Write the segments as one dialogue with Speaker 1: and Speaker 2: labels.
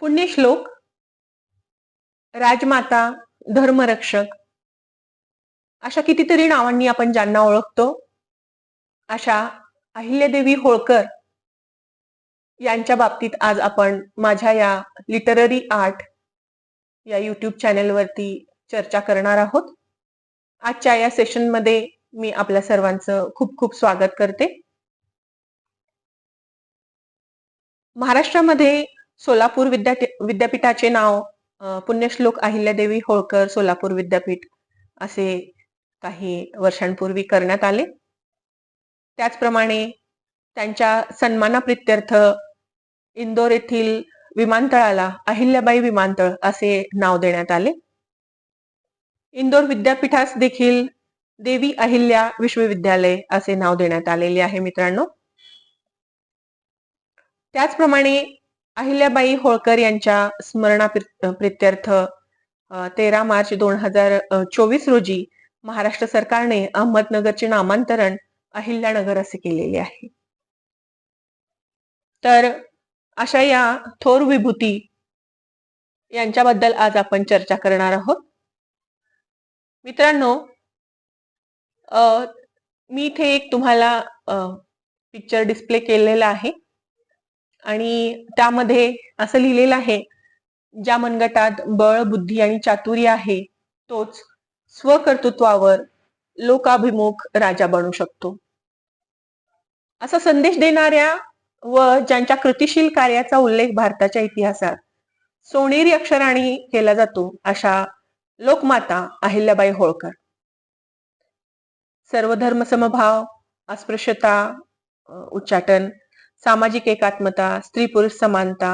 Speaker 1: पुण्यश्लोक राजमाता धर्मरक्षक अशा कितीतरी नावांनी आपण ज्यांना ओळखतो अशा अहिल्यादेवी होळकर यांच्या बाबतीत आज आपण माझ्या या लिटररी आर्ट या युट्यूब चॅनेलवरती चर्चा करणार आहोत आजच्या या सेशनमध्ये मी आपल्या सर्वांचं खूप खूप स्वागत करते महाराष्ट्रामध्ये सोलापूर विद्या विद्यापीठाचे नाव पुण्यश्लोक अहिल्यादेवी होळकर सोलापूर विद्यापीठ असे काही वर्षांपूर्वी करण्यात आले त्याचप्रमाणे त्यांच्या सन्मानाप्रित्यर्थ इंदोर येथील विमानतळाला अहिल्याबाई विमानतळ असे नाव देण्यात आले इंदोर विद्यापीठास देखील देवी अहिल्या विश्वविद्यालय असे नाव देण्यात आलेले आहे मित्रांनो त्याचप्रमाणे अहिल्याबाई होळकर यांच्या स्मरणा प्रित्यर्थ तेरा मार्च दोन हजार चोवीस रोजी महाराष्ट्र सरकारने अहमदनगरचे नामांतरण अहिल्यानगर असे केलेले आहे तर अशा या थोर विभूती यांच्याबद्दल आज आपण चर्चा करणार आहोत मित्रांनो मी इथे एक तुम्हाला पिक्चर डिस्प्ले केलेला आहे आणि त्यामध्ये असं लिहिलेलं आहे ज्या मनगटात बळ बुद्धी आणि चातुर्य आहे तोच स्वकर्तृत्वावर लोकाभिमुख राजा बनू शकतो असा संदेश देणाऱ्या व ज्यांच्या कृतिशील कार्याचा उल्लेख भारताच्या इतिहासात सोनेरी अक्षराणी केला जातो अशा लोकमाता अहिल्याबाई होळकर सर्वधर्म समभाव अस्पृश्यता उच्चाटन सामाजिक एकात्मता स्त्री पुरुष समानता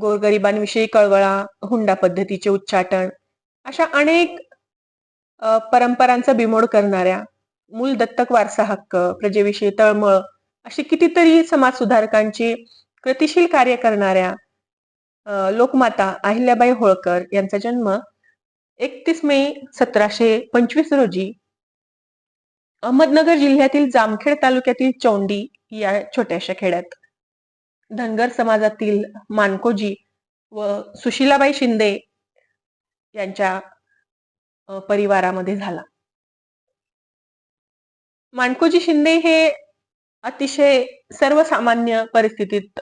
Speaker 1: गोरगरिबांविषयी कळवळा हुंडा पद्धतीचे उच्चाटन अशा अनेक परंपरांचा बिमोड करणाऱ्या मूल दत्तक वारसा हक्क प्रजेविषयी तळमळ अशी कितीतरी समाज सुधारकांची कृतिशील कार्य करणाऱ्या लोकमाता अहिल्याबाई होळकर यांचा जन्म एकतीस मे सतराशे पंचवीस रोजी अहमदनगर जिल्ह्यातील जामखेड तालुक्यातील चोंडी या छोट्याशा खेड्यात धनगर समाजातील मानकोजी व सुशीलाबाई शिंदे यांच्या परिवारामध्ये झाला मानकोजी शिंदे हे अतिशय सर्वसामान्य परिस्थितीत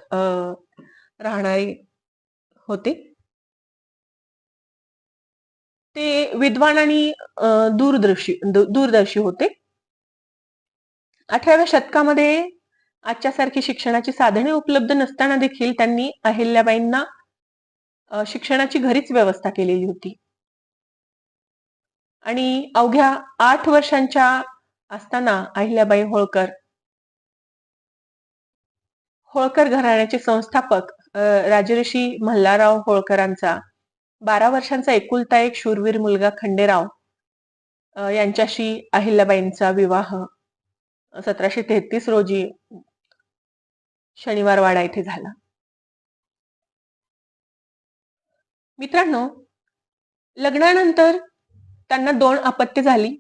Speaker 1: राहणारे होते ते विद्वान आणि दूरदर्शी दूरदर्शी होते अठराव्या शतकामध्ये आजच्यासारखी शिक्षणाची साधने उपलब्ध नसताना देखील त्यांनी अहिल्याबाईंना शिक्षणाची घरीच व्यवस्था केलेली होती आणि अवघ्या आठ वर्षांच्या असताना अहिल्याबाई होळकर होळकर घराण्याचे संस्थापक राजर्षी मल्हारराव होळकरांचा बारा वर्षांचा एकुलता एक शूरवीर मुलगा खंडेराव यांच्याशी अहिल्याबाईंचा विवाह सतराशे तेहतीस रोजी शनिवारवाडा इथे झाला मित्रांनो लग्नानंतर त्यांना दोन अपत्य झाली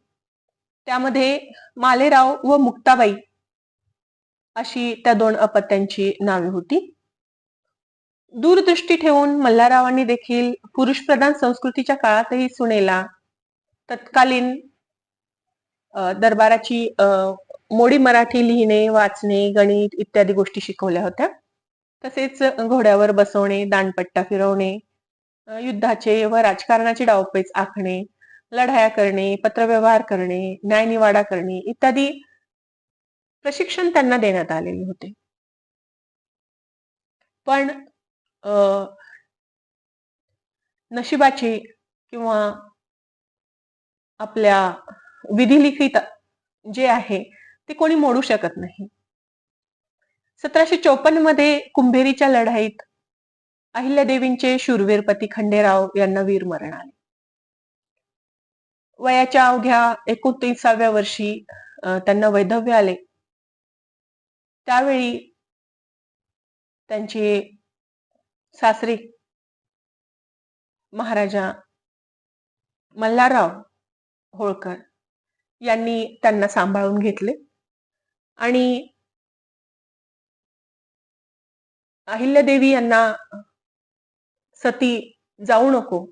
Speaker 1: त्यामध्ये मालेराव व मुक्ताबाई अशी त्या दोन अपत्यांची नावे होती दूरदृष्टी ठेवून मल्हारावांनी देखील पुरुषप्रधान संस्कृतीच्या काळातही सुनेला तत्कालीन दरबाराची मोडी मराठी लिहिणे वाचणे गणित इत्यादी गोष्टी शिकवल्या होत्या तसेच घोड्यावर बसवणे दांडपट्टा फिरवणे युद्धाचे व राजकारणाचे डावपेच आखणे लढाया करणे पत्रव्यवहार करणे न्यायनिवाडा करणे इत्यादी प्रशिक्षण त्यांना देण्यात आलेले होते पण नशिबाची किंवा आपल्या विधिलिखित जे आहे ते कोणी मोडू शकत नाही सतराशे चौपन्न मध्ये कुंभेरीच्या लढाईत अहिल्यादेवींचे शूरवीरपती खंडेराव यांना वीर मरण आले वयाच्या अवघ्या एकोणतीसाव्या वर्षी त्यांना वैधव्य आले त्यावेळी त्यांचे सासरे महाराजा मल्हारराव होळकर यांनी त्यांना सांभाळून घेतले आणि देवी यांना सती जाऊ नको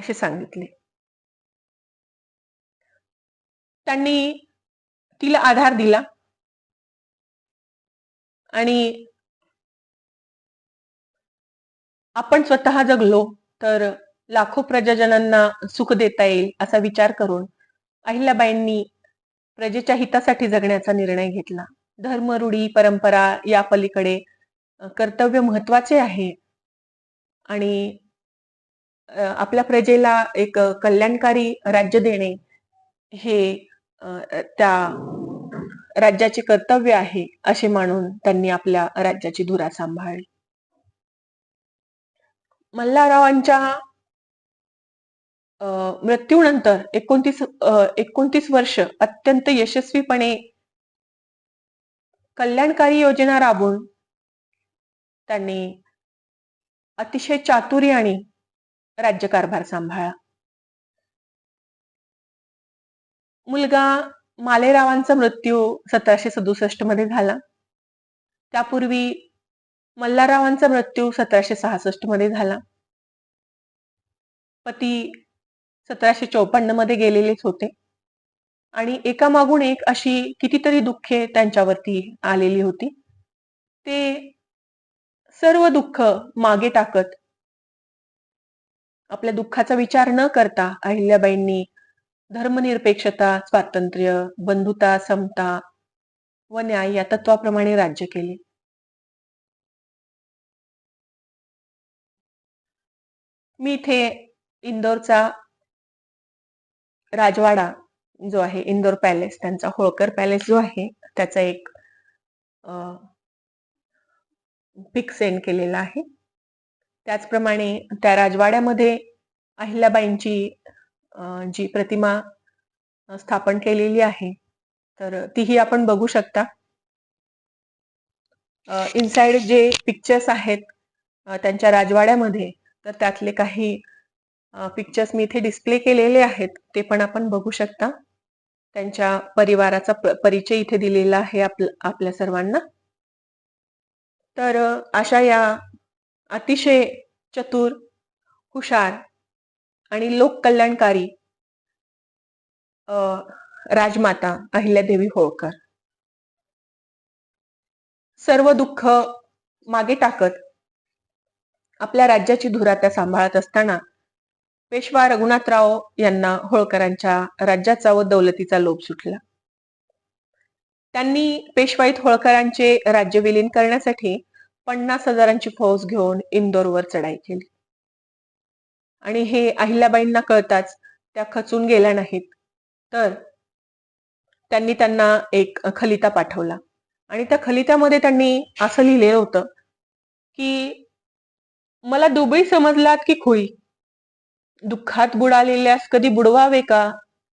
Speaker 1: असे सांगितले त्यांनी तिला आधार दिला आणि आपण स्वतः जगलो तर लाखो प्रजाजनांना सुख देता येईल असा विचार करून अहिल्याबाईंनी प्रजेच्या हितासाठी जगण्याचा निर्णय घेतला धर्म रूढी परंपरा या पलीकडे कर्तव्य महत्वाचे आहे आणि आपल्या प्रजेला एक कल्याणकारी राज्य देणे हे त्या राज्याचे कर्तव्य आहे असे मानून त्यांनी आपल्या राज्याची धुरा सांभाळली मल्हाररावांच्या मृत्यूनंतर एकोणतीस एकोणतीस वर्ष अत्यंत यशस्वीपणे कल्याणकारी योजना राबवून त्यांनी अतिशय आणि राज्यकारभार सांभाळा मुलगा मालेरावांचा मृत्यू सतराशे सदुसष्ट मध्ये झाला त्यापूर्वी मल्हारावांचा मृत्यू सतराशे सहासष्ट मध्ये झाला पती सतराशे चौपन्न मध्ये गेलेलेच होते आणि एकामागून एक अशी कितीतरी दुःखे त्यांच्यावरती आलेली होती ते सर्व दुःख मागे टाकत आपल्या दुःखाचा विचार न करता अहिल्याबाईंनी धर्मनिरपेक्षता स्वातंत्र्य बंधुता समता व न्याय या तत्वाप्रमाणे राज्य केले मी इथे इंदोरचा राजवाडा जो आहे इंदोर पॅलेस त्यांचा होळकर पॅलेस जो आहे त्याचा एक पिक सेंड केलेला आहे त्याचप्रमाणे त्या राजवाड्यामध्ये अहिल्याबाईंची जी प्रतिमा स्थापन केलेली आहे तर तीही आपण बघू शकता इनसाइड जे पिक्चर्स आहेत त्यांच्या राजवाड्यामध्ये तर त्यातले काही पिक्चर्स मी इथे डिस्प्ले केलेले आहेत ते पण आपण बघू शकता त्यांच्या परिवाराचा परिचय इथे दिलेला आहे आपल्या सर्वांना तर अशा या अतिशय चतुर हुशार आणि लोककल्याणकारी राजमाता अहिल्यादेवी होळकर सर्व दुःख मागे टाकत आपल्या राज्याची धुरा त्या सांभाळत असताना पेशवा रघुनाथराव यांना होळकरांच्या राज्याचा व दौलतीचा लोभ सुटला त्यांनी पेशवाईत होळकरांचे राज्य विलीन करण्यासाठी पन्नास हजारांची फौज घेऊन इंदोरवर चढाई केली आणि हे अहिल्याबाईंना कळताच त्या खचून गेल्या नाहीत तर त्यांनी त्यांना एक खलिता पाठवला आणि त्या खलितामध्ये त्यांनी असं लिहिलेलं होतं की मला दुबई समजलात की खुई दुःखात बुडालेल्यास कधी बुडवावे का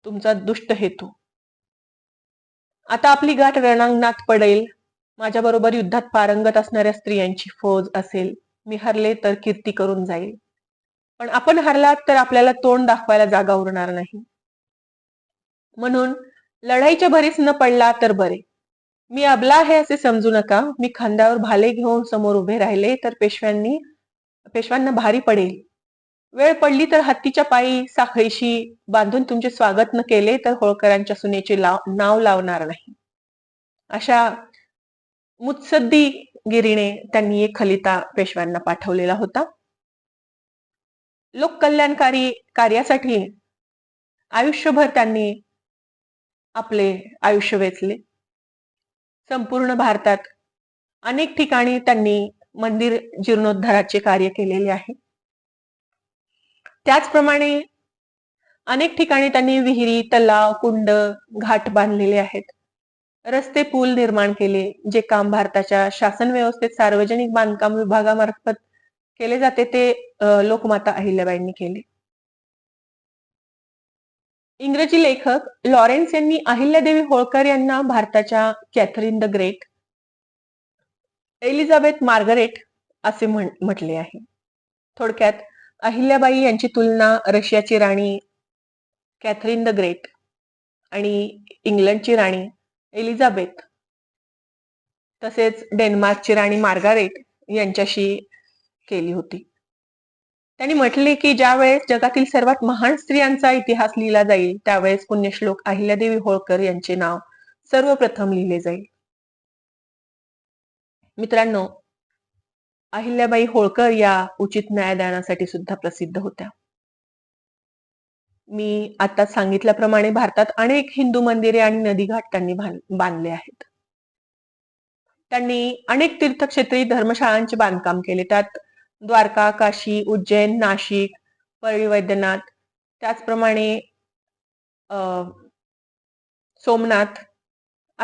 Speaker 1: तुमचा दुष्ट हेतू आता आपली गाठ रणांगणात पडेल माझ्याबरोबर युद्धात पारंगत असणाऱ्या स्त्रियांची फौज असेल मी हरले तर कीर्ती करून जाईल पण आपण हरलात तर आपल्याला तोंड दाखवायला जागा उरणार नाही म्हणून लढाईच्या भरीच न पडला तर बरे मी अबला आहे असे समजू नका मी खांद्यावर भाले घेऊन समोर उभे राहिले तर पेशव्यांनी पेशव्यांना भारी पडेल वेळ पडली तर हत्तीच्या पायी साखळीशी बांधून तुमचे स्वागत न केले तर होळकरांच्या सुनेचे लाव नाव लावणार नाही अशा मुत्सद्दी गिरीने त्यांनी एक खलिता पेशव्यांना पाठवलेला होता लोककल्याणकारी कार्यासाठी आयुष्यभर त्यांनी आपले आयुष्य वेचले संपूर्ण भारतात अनेक ठिकाणी त्यांनी मंदिर जीर्णोद्धाराचे कार्य केलेले आहे त्याचप्रमाणे अनेक ठिकाणी त्यांनी विहिरी तलाव कुंड घाट बांधलेले आहेत रस्ते पूल निर्माण केले जे काम भारताच्या शासन व्यवस्थेत सार्वजनिक बांधकाम विभागामार्फत केले जाते ते लोकमाता अहिल्याबाईंनी केले इंग्रजी लेखक लॉरेन्स यांनी अहिल्यादेवी होळकर यांना भारताच्या Catherine the great Elizabeth Margaret असे म्हटले आहे थोडक्यात अहिल्याबाई यांची तुलना रशियाची राणी कॅथरीन द ग्रेट आणि इंग्लंडची राणी एलिझाबेथ तसेच डेन्मार्कची राणी मार्गारेट यांच्याशी केली होती त्यांनी म्हटले की ज्यावेळेस जगातील सर्वात महान स्त्रियांचा इतिहास लिहिला जाईल त्यावेळेस पुण्यश्लोक अहिल्यादेवी होळकर यांचे नाव सर्वप्रथम लिहिले जाईल मित्रांनो अहिल्याबाई होळकर या उचित न्यायदानासाठी सुद्धा प्रसिद्ध होत्या मी आता सांगितल्याप्रमाणे भारतात अनेक हिंदू मंदिरे आणि नदीघाट त्यांनी बांधले आहेत त्यांनी अनेक तीर्थक्षेत्री धर्मशाळांचे बांधकाम केले त्यात द्वारका काशी उज्जैन नाशिक परळी वैद्यनाथ त्याचप्रमाणे सोमनाथ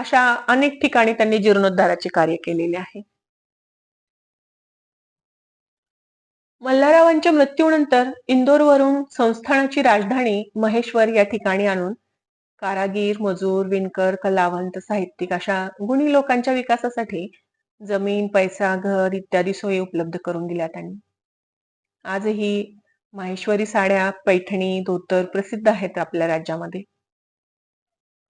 Speaker 1: अशा अनेक ठिकाणी त्यांनी जीर्णोद्धाराचे कार्य केलेले आहे मल्हारावांच्या मृत्यूनंतर वरून संस्थानाची राजधानी महेश्वर या ठिकाणी आणून कारागीर मजूर विणकर कलावंत साहित्यिक अशा गुणी लोकांच्या विकासासाठी जमीन पैसा घर इत्यादी सोयी उपलब्ध करून दिल्या त्यांनी आजही माहेश्वरी साड्या पैठणी धोतर प्रसिद्ध आहेत आपल्या राज्यामध्ये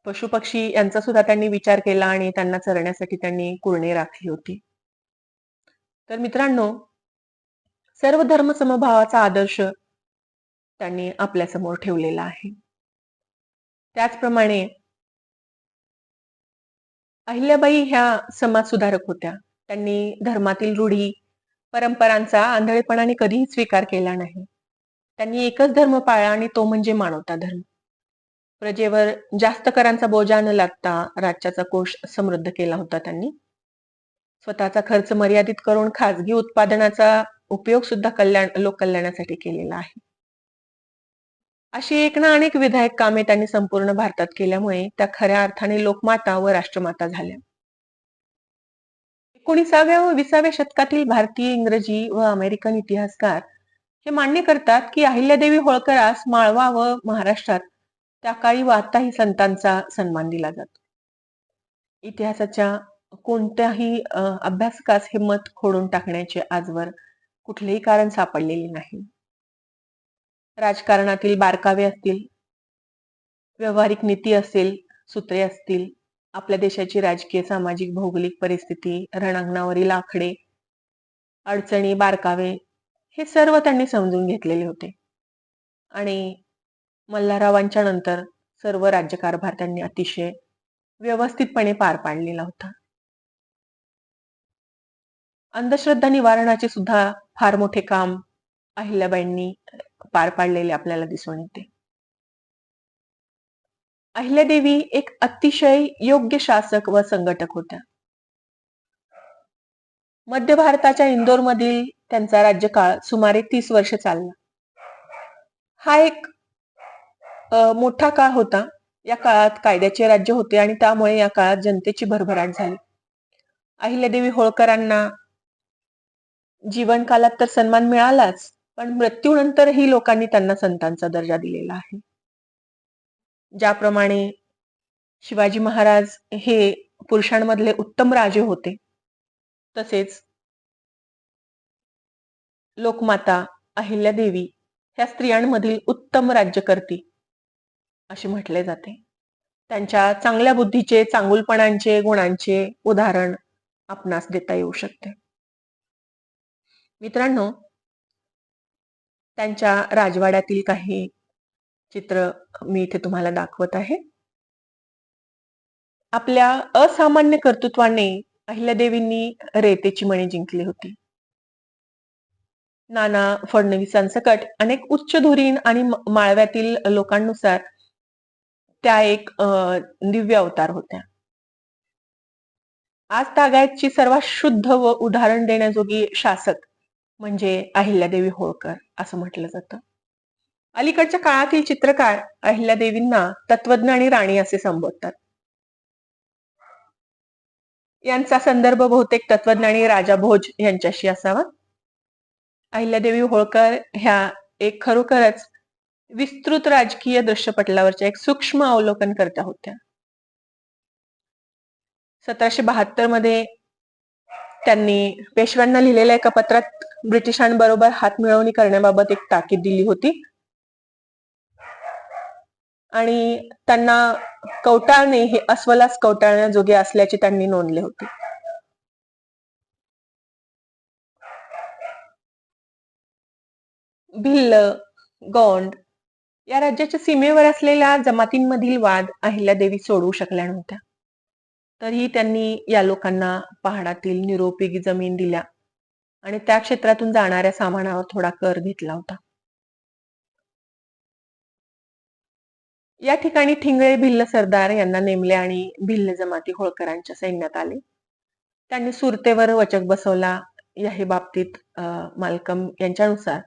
Speaker 1: पशुपक्षी यांचा सुद्धा त्यांनी विचार केला आणि त्यांना चरण्यासाठी त्यांनी कुरणे राखली होती तर मित्रांनो सर्व धर्म समभावाचा आदर्श त्यांनी आपल्यासमोर ठेवलेला आहे त्याचप्रमाणे अहिल्याबाई ह्या समाज सुधारक होत्या त्यांनी धर्मातील रूढी परंपरांचा आंधळेपणाने कधीही स्वीकार केला नाही त्यांनी एकच धर्म पाळला आणि तो म्हणजे मानवता धर्म प्रजेवर जास्त करांचा बोजा न लागता राज्याचा कोश समृद्ध केला होता त्यांनी स्वतःचा खर्च मर्यादित करून खाजगी उत्पादनाचा उपयोग सुद्धा कल्याण लोककल्याणासाठी केलेला आहे अशी एक ना अनेक विधायक कामे त्यांनी संपूर्ण भारतात केल्यामुळे त्या खऱ्या अर्थाने लोकमाता व राष्ट्रमाता झाल्या एकोणीसाव्या व विसाव्या शतकातील भारतीय इंग्रजी व अमेरिकन इतिहासकार हे मान्य करतात की अहिल्यादेवी होळकरास माळवा व महाराष्ट्रात त्या काळी वाताही संतांचा सन्मान दिला जातो इतिहासाच्या कोणत्याही अभ्यासकास हे मत खोडून टाकण्याचे आजवर कुठलेही कारण सापडलेले नाही राजकारणातील बारकावे असतील व्यावहारिक नीती असेल सूत्रे असतील आपल्या देशाची राजकीय सामाजिक भौगोलिक परिस्थिती रणांगणावरील आकडे अडचणी बारकावे हे सर्व त्यांनी समजून घेतलेले होते आणि मल्हाररावांच्या नंतर सर्व राज्यकारभार त्यांनी अतिशय व्यवस्थितपणे पार पाडलेला होता अंधश्रद्धा निवारणाचे सुद्धा फार मोठे काम अहिल्याबाईंनी पार पाडलेले आपल्याला दिसून येते अहिल्यादेवी एक अतिशय योग्य शासक व संघटक होत्या मध्य भारताच्या इंदोरमधील त्यांचा राज्यकाळ सुमारे तीस वर्ष चालला हा एक मोठा काळ होता या काळात कायद्याचे राज्य होते आणि त्यामुळे या काळात जनतेची भरभराट झाली अहिल्यादेवी होळकरांना कालात तर सन्मान मिळालाच पण मृत्यूनंतरही लोकांनी त्यांना संतांचा दर्जा दिलेला आहे ज्याप्रमाणे शिवाजी महाराज हे पुरुषांमधले उत्तम राजे होते तसेच लोकमाता अहिल्यादेवी ह्या स्त्रियांमधील उत्तम राज्यकर्ती असे म्हटले जाते त्यांच्या चांगल्या बुद्धीचे चांगुलपणांचे गुणांचे उदाहरण आपणास देता येऊ शकते मित्रांनो त्यांच्या राजवाड्यातील काही चित्र मी इथे तुम्हाला दाखवत आहे आपल्या असामान्य कर्तृत्वाने अहिल्यादेवींनी रेतेची मणी जिंकली होती नाना फडणवीसांसकट अनेक उच्च धुरीन आणि माळव्यातील लोकांनुसार त्या एक दिव्य अवतार होत्या आज तागायतची सर्वात शुद्ध व उदाहरण देण्याजोगी शासक म्हणजे अहिल्यादेवी होळकर असं म्हटलं जातं अलीकडच्या काळातील चित्रकार अहिल्यादेवींना तत्वज्ञ आणि राणी असे संबोधतात यांचा संदर्भ बहुतेक तत्वज्ञ आणि राजा भोज यांच्याशी असावा अहिल्यादेवी होळकर ह्या एक खरोखरच विस्तृत राजकीय दृश्यपटलावरच्या एक सूक्ष्म अवलोकन करत्या होत्या सतराशे बहात्तर मध्ये त्यांनी पेशव्यांना लिहिलेल्या एका पत्रात ब्रिटिशांबरोबर हातमिळवणी करण्याबाबत एक ताकीद दिली होती आणि त्यांना कवटाळणे हे अस्वलास कवटाळण्याजोगे असल्याचे त्यांनी नोंदले होते भिल्ल गोंड या राज्याच्या सीमेवर असलेल्या जमातींमधील वाद अहिल्यादेवी सोडवू शकल्या नव्हत्या तरीही त्यांनी या लोकांना पहाडातील निरोपयोगी जमीन दिल्या आणि त्या क्षेत्रातून जाणाऱ्या सामानावर थोडा कर घेतला होता या ठिकाणी ठिंगळे भिल्ल सरदार यांना नेमले आणि भिल्ल जमाती होळकरांच्या सैन्यात आले त्यांनी सुरतेवर वचक बसवला याही बाबतीत मालकम यांच्यानुसार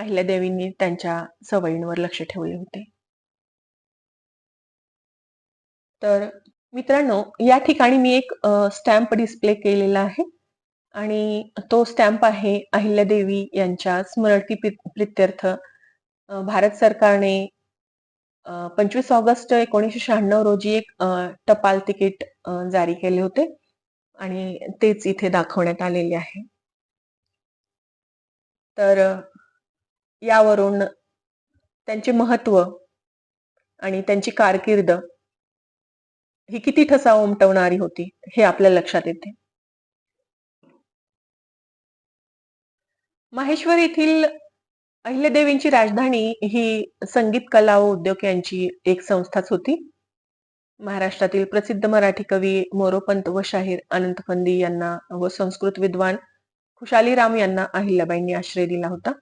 Speaker 1: अहिल्यादेवींनी त्यांच्या सवयींवर लक्ष ठेवले होते तर मित्रांनो या ठिकाणी मी एक स्टॅम्प डिस्प्ले केलेला आहे आणि तो स्टॅम्प आहे अहिल्यादेवी यांच्या स्मृती प्रित्यर्थ भारत सरकारने पंचवीस ऑगस्ट एकोणीसशे शहाण्णव रोजी एक टपाल तिकीट जारी केले होते आणि तेच इथे दाखवण्यात आलेले आहे तर यावरून त्यांचे महत्व आणि त्यांची कारकीर्द ही किती ठसा उमटवणारी होती हे आपल्या लक्षात येते माहेश्वर येथील अहिल्यादेवींची राजधानी ही संगीत कला व उद्योग यांची एक संस्थाच होती महाराष्ट्रातील प्रसिद्ध मराठी कवी मोरोपंत व शाहीर अनंतफंदी यांना व संस्कृत विद्वान राम यांना अहिल्याबाईंनी आश्रय दिला होता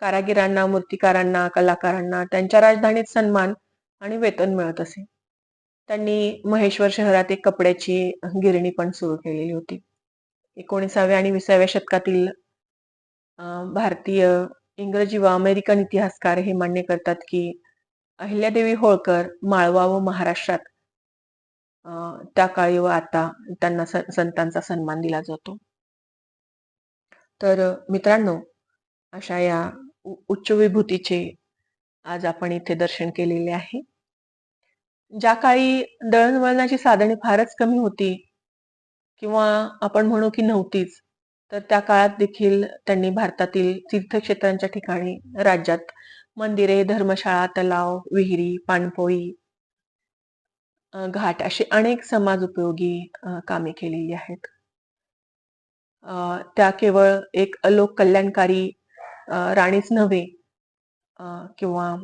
Speaker 1: कारागिरांना मूर्तिकारांना कलाकारांना त्यांच्या राजधानीत सन्मान आणि वेतन मिळत असे त्यांनी महेश्वर शहरात एक कपड्याची गिरणी पण सुरू केलेली होती एकोणीसाव्या आणि विसाव्या शतकातील भारतीय इंग्रजी व अमेरिकन इतिहासकार हे मान्य करतात की अहिल्यादेवी होळकर माळवा व महाराष्ट्रात त्या काळी व आता त्यांना संतांचा सन्मान दिला जातो तर मित्रांनो अशा या उच्च विभूतीचे आज आपण इथे दर्शन केलेले आहे ज्या काळी दळणवळणाची साधने फारच कमी होती किंवा आपण म्हणू की नव्हतीच तर त्या काळात देखील त्यांनी भारतातील तीर्थक्षेत्रांच्या ठिकाणी राज्यात मंदिरे धर्मशाळा तलाव विहिरी पाणपोई घाट अशी अनेक समाज उपयोगी कामे केलेली आहेत त्या केवळ एक लोक कल्याणकारी राणीच नव्हे किंवा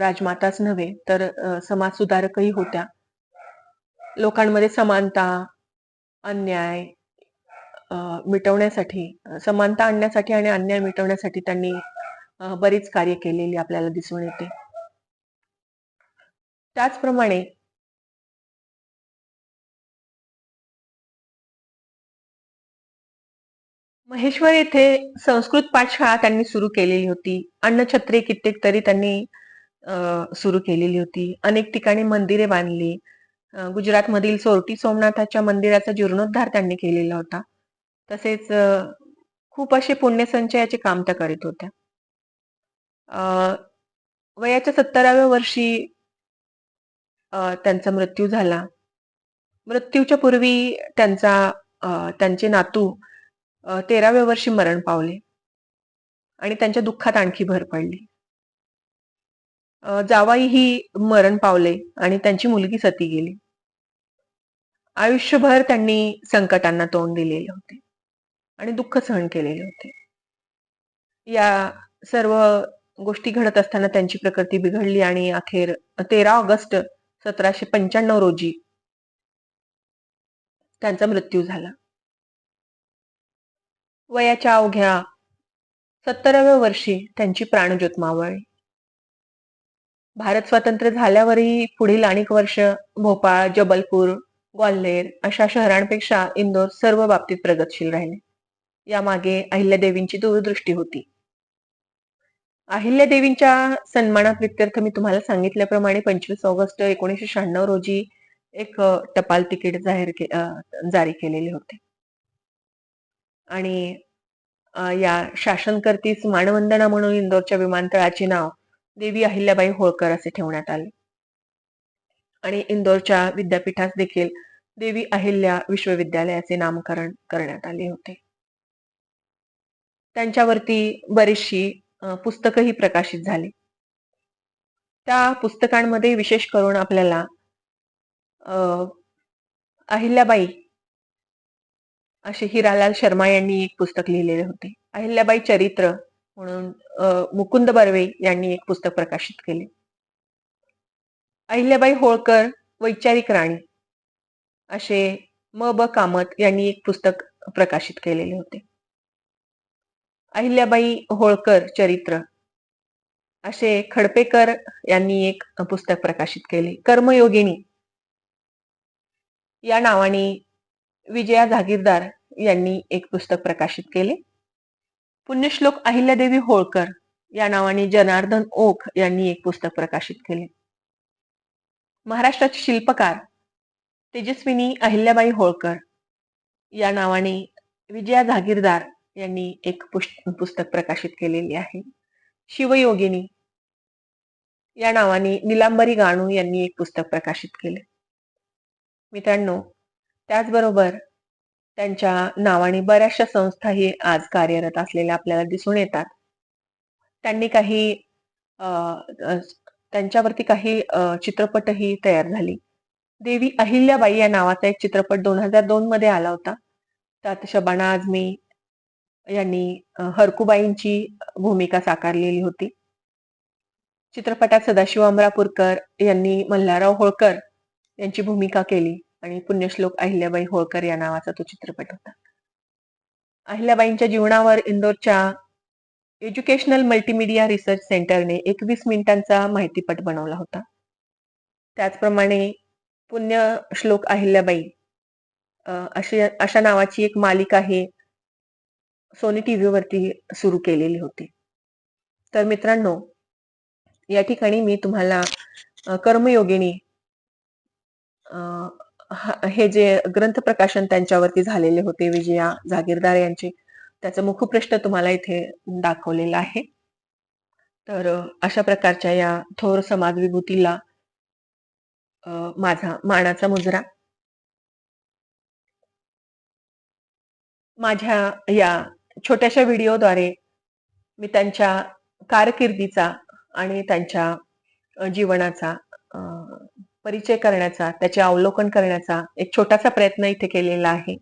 Speaker 1: राजमाताच नव्हे तर समाजसुधारकही होत्या लोकांमध्ये समानता अन्याय मिटवण्यासाठी समानता आणण्यासाठी आणि अन्याय मिटवण्यासाठी त्यांनी बरीच कार्य केलेली आपल्याला दिसून येते त्याचप्रमाणे महेश्वर येथे संस्कृत पाठशाळा त्यांनी सुरू केलेली होती अन्नछत्री कित्येक तरी त्यांनी सुरू केलेली होती अनेक ठिकाणी मंदिरे बांधली गुजरातमधील सोरटी सोमनाथाच्या मंदिराचा जीर्णोद्धार त्यांनी केलेला होता तसेच खूप असे पुण्यसंचयाचे काम त्या करीत होत्या वयाच्या सत्तराव्या वर्षी त्यांचा मृत्यू झाला मृत्यूच्या पूर्वी त्यांचा त्यांचे नातू तेराव्या वर्षी मरण पावले आणि त्यांच्या दुःखात आणखी भर पडली जावाई ही मरण पावले आणि त्यांची मुलगी सती गेली आयुष्यभर त्यांनी संकटांना तोंड दिलेले होते आणि दुःख सहन केलेले होते या सर्व गोष्टी घडत असताना त्यांची प्रकृती बिघडली आणि अखेर तेरा ऑगस्ट सतराशे पंच्याण्णव रोजी त्यांचा मृत्यू झाला वयाच्या अवघ्या सत्तराव्या वर्षी त्यांची प्राणज्योत मावळली भारत स्वातंत्र्य झाल्यावरही पुढील अनेक वर्ष भोपाळ जबलपूर ग्वाल्हेर अशा शहरांपेक्षा इंदोर सर्व बाबतीत प्रगतशील राहिले यामागे अहिल्यादेवींची दूरदृष्टी होती अहिल्यादेवींच्या सन्मानात वित्यर्थ मी तुम्हाला सांगितल्याप्रमाणे पंचवीस ऑगस्ट एकोणीसशे शहाण्णव रोजी एक टपाल तिकीट जाहीर के जारी केलेले होते आणि या शासनकर्तीस मानवंदना म्हणून इंदोरच्या विमानतळाचे नाव देवी अहिल्याबाई होळकर असे ठेवण्यात आले आणि इंदोरच्या विद्यापीठास देखील देवी अहिल्या विश्वविद्यालयाचे नामकरण करण्यात आले होते त्यांच्यावरती बरीचशी पुस्तकही प्रकाशित झाली त्या पुस्तकांमध्ये विशेष करून आपल्याला अहिल्याबाई असे हिरालाल शर्मा यांनी एक पुस्तक लिहिलेले होते अहिल्याबाई चरित्र म्हणून मुकुंद बर्वे यांनी एक पुस्तक प्रकाशित केले अहिल्याबाई होळकर वैचारिक राणी असे म ब कामत यांनी एक पुस्तक प्रकाशित केलेले होते अहिल्याबाई होळकर चरित्र असे खडपेकर यांनी एक पुस्तक प्रकाशित केले कर्मयोगिनी या नावाने विजया जागीरदार यांनी एक पुस्तक प्रकाशित केले पुण्यश्लोक अहिल्यादेवी होळकर या नावाने जनार्दन ओक यांनी एक पुस्तक प्रकाशित केले महाराष्ट्राचे शिल्पकार तेजस्विनी अहिल्याबाई होळकर या नावाने विजया जागीरदार यांनी एक पुस्तक प्रकाशित केलेली आहे शिवयोगिनी या नावाने निलांबरी गाणू यांनी एक पुस्तक प्रकाशित केले मित्रांनो त्याचबरोबर त्यांच्या नावाने बऱ्याचशा संस्थाही आज कार्यरत असलेल्या आपल्याला दिसून येतात त्यांनी काही त्यांच्यावरती काही चित्रपटही तयार झाली देवी अहिल्याबाई या नावाचा एक चित्रपट दोन हजार दोन मध्ये आला होता त्यात शबाना आझमी यांनी हरकुबाईंची भूमिका साकारलेली होती चित्रपटात सदाशिव अमरापूरकर यांनी मल्हारराव होळकर यांची भूमिका केली आणि पुण्यश्लोक अहिल्याबाई होळकर या नावाचा तो चित्रपट होता अहिल्याबाईंच्या जीवनावर इंदोरच्या एज्युकेशनल मल्टीमीडिया रिसर्च सेंटरने एकवीस मिनिटांचा माहितीपट बनवला होता त्याचप्रमाणे पुण्य श्लोक अहिल्याबाई अशा अशा नावाची एक मालिका आहे सोनी टी व्हीवरती सुरू केलेली होती तर मित्रांनो या ठिकाणी मी तुम्हाला कर्मयोगिनी हे जे ग्रंथ प्रकाशन त्यांच्यावरती झालेले होते विजया जागीरदार यांचे त्याचं मुखपृष्ठ तुम्हाला इथे दाखवलेलं आहे तर अशा प्रकारच्या या थोर समाज विभूतीला माझा मानाचा मुजरा माझ्या या छोट्याशा व्हिडिओद्वारे मी त्यांच्या कारकिर्दीचा आणि त्यांच्या जीवनाचा परिचय करण्याचा त्याचे अवलोकन करण्याचा एक छोटासा प्रयत्न इथे केलेला आहे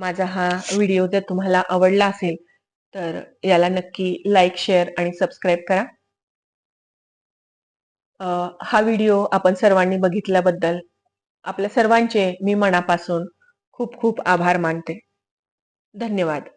Speaker 1: माझा हा व्हिडिओ जर तुम्हाला आवडला असेल तर याला नक्की लाईक शेअर आणि सबस्क्राईब करा हा व्हिडिओ आपण सर्वांनी बघितल्याबद्दल आपल्या सर्वांचे मी मनापासून खूप खूप आभार मानते धन्यवाद